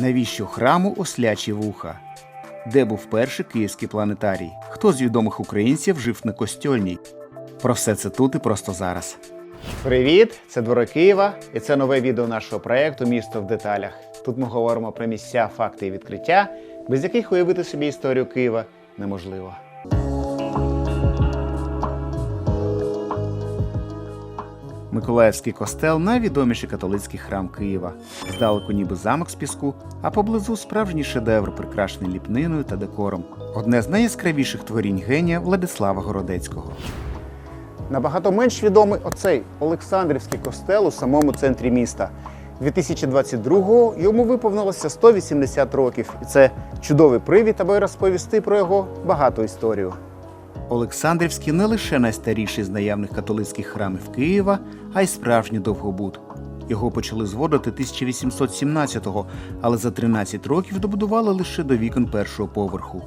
Навіщо храму ослячі вуха? Де був перший київський планетарій? Хто з відомих українців жив на костьольній? Про все це тут і просто зараз. Привіт! Це двори Києва, і це нове відео нашого проєкту Місто в деталях. Тут ми говоримо про місця, факти і відкриття, без яких уявити собі історію Києва неможливо. Миколаївський костел найвідоміший католицький храм Києва. Здалеку ніби замок з піску, а поблизу справжній шедевр, прикрашений ліпниною та декором. Одне з найяскравіших творінь генія Владислава Городецького. Набагато менш відомий оцей Олександрівський костел у самому центрі міста. 2022-го йому виповнилося 180 років, і це чудовий привід, аби розповісти про його багату історію. Олександрівський не лише найстаріший з наявних католицьких храмів Києва, а й справжній довгобуд. Його почали зводити 1817-го, але за 13 років добудували лише до вікон першого поверху.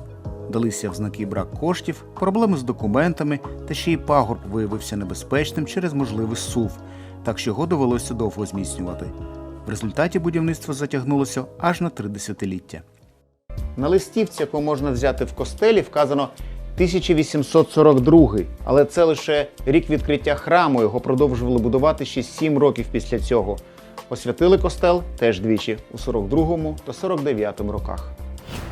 Далися в знаки брак коштів, проблеми з документами, та ще й пагорб виявився небезпечним через можливий сув, так що його довелося довго зміцнювати. В результаті будівництво затягнулося аж на три десятиліття. На листівці, яку можна взяти в костелі, вказано 1842, але це лише рік відкриття храму. Його продовжували будувати ще 7 років після цього. Освятили костел теж двічі у 42 та 49 роках.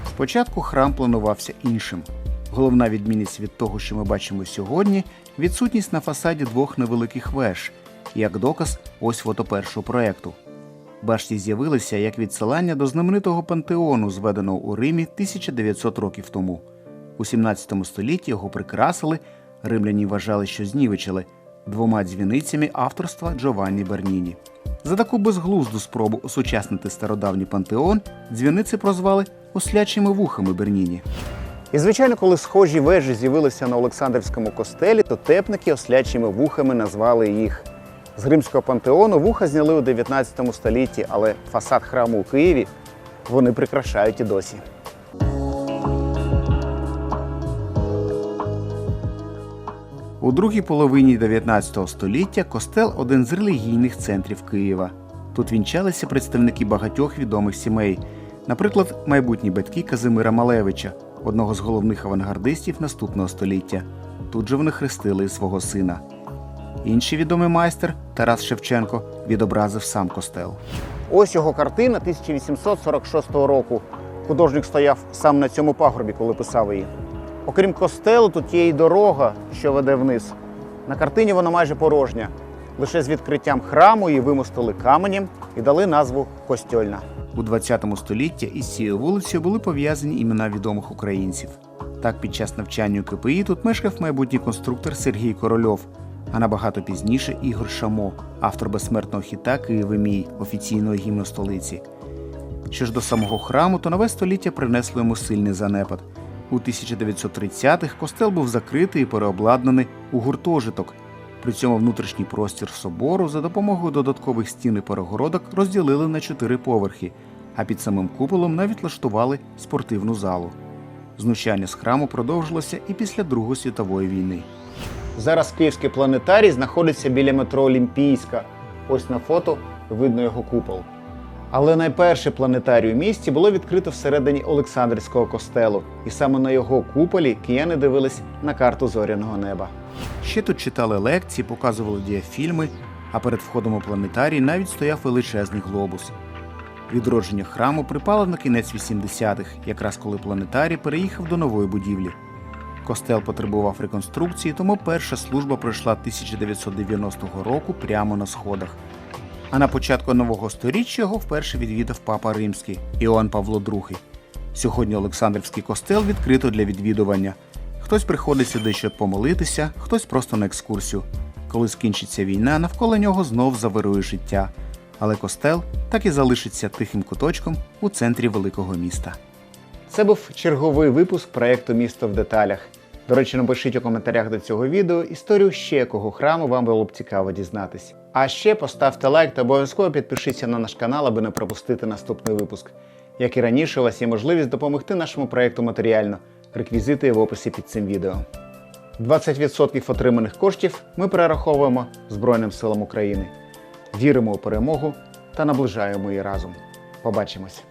Спочатку храм планувався іншим. Головна відмінність від того, що ми бачимо сьогодні, відсутність на фасаді двох невеликих веж. Як доказ, ось фото першого проекту. Башті з'явилися як відсилання до знаменитого пантеону, зведеного у Римі 1900 років тому. У 17 столітті його прикрасили, римляні вважали, що знівечили двома дзвіницями авторства Джованні Берніні. За таку безглузду спробу осучаснити стародавній пантеон дзвіниці прозвали ослячими вухами Берніні. І звичайно, коли схожі вежі з'явилися на Олександрівському костелі, то тепники ослячими вухами назвали їх. З римського пантеону вуха зняли у 19 столітті, але фасад храму у Києві вони прикрашають і досі. У другій половині 19 століття костел один з релігійних центрів Києва. Тут вінчалися представники багатьох відомих сімей, наприклад, майбутні батьки Казимира Малевича, одного з головних авангардистів наступного століття. Тут же вони хрестили свого сина. Інший відомий майстер Тарас Шевченко відобразив сам костел. Ось його картина 1846 року. Художник стояв сам на цьому пагорбі, коли писав її. Окрім костелу, тут є й дорога, що веде вниз. На картині вона майже порожня. Лише з відкриттям храму її вимостили каменем і дали назву Костьольна. У 20 столітті із цією вулицею були пов'язані імена відомих українців. Так, під час навчання у КПІ тут мешкав майбутній конструктор Сергій Корольов, а набагато пізніше Ігор Шамо, автор безсмертного хіта Києве мій, офіційного гімну столиці. Що ж до самого храму, то нове століття принесло йому сильний занепад. У 1930-х костел був закритий і переобладнаний у гуртожиток. При цьому внутрішній простір собору за допомогою додаткових стін і перегородок розділили на чотири поверхи, а під самим куполом навіть влаштували спортивну залу. Знущання з храму продовжилося і після Другої світової війни. Зараз Київський планетарій знаходиться біля метро Олімпійська. Ось на фото видно його купол. Але найперший планетарій у місті було відкрито всередині Олександрівського костелу, і саме на його куполі кияни дивились на карту зоряного неба. Ще тут читали лекції, показували діафільми, а перед входом у планетарій навіть стояв величезний глобус. Відродження храму припало на кінець 80-х, якраз коли планетарій переїхав до нової будівлі. Костел потребував реконструкції, тому перша служба пройшла 1990 року прямо на сходах. А на початку нового сторіччя його вперше відвідав папа римський Іоанн Павло II. Сьогодні Олександрівський костел відкрито для відвідування. Хтось приходить сюди, щоб помолитися, хтось просто на екскурсію. Коли скінчиться війна, навколо нього знов завирує життя. Але костел так і залишиться тихим куточком у центрі великого міста. Це був черговий випуск проєкту Місто в деталях. До речі, напишіть у коментарях до цього відео історію ще якого храму вам було б цікаво дізнатись. А ще поставте лайк та обов'язково підпишіться на наш канал, аби не пропустити наступний випуск. Як і раніше, у вас є можливість допомогти нашому проєкту матеріально. Реквізити в описі під цим відео. 20% отриманих коштів ми перераховуємо Збройним силам України. Віримо у перемогу та наближаємо її разом. Побачимось!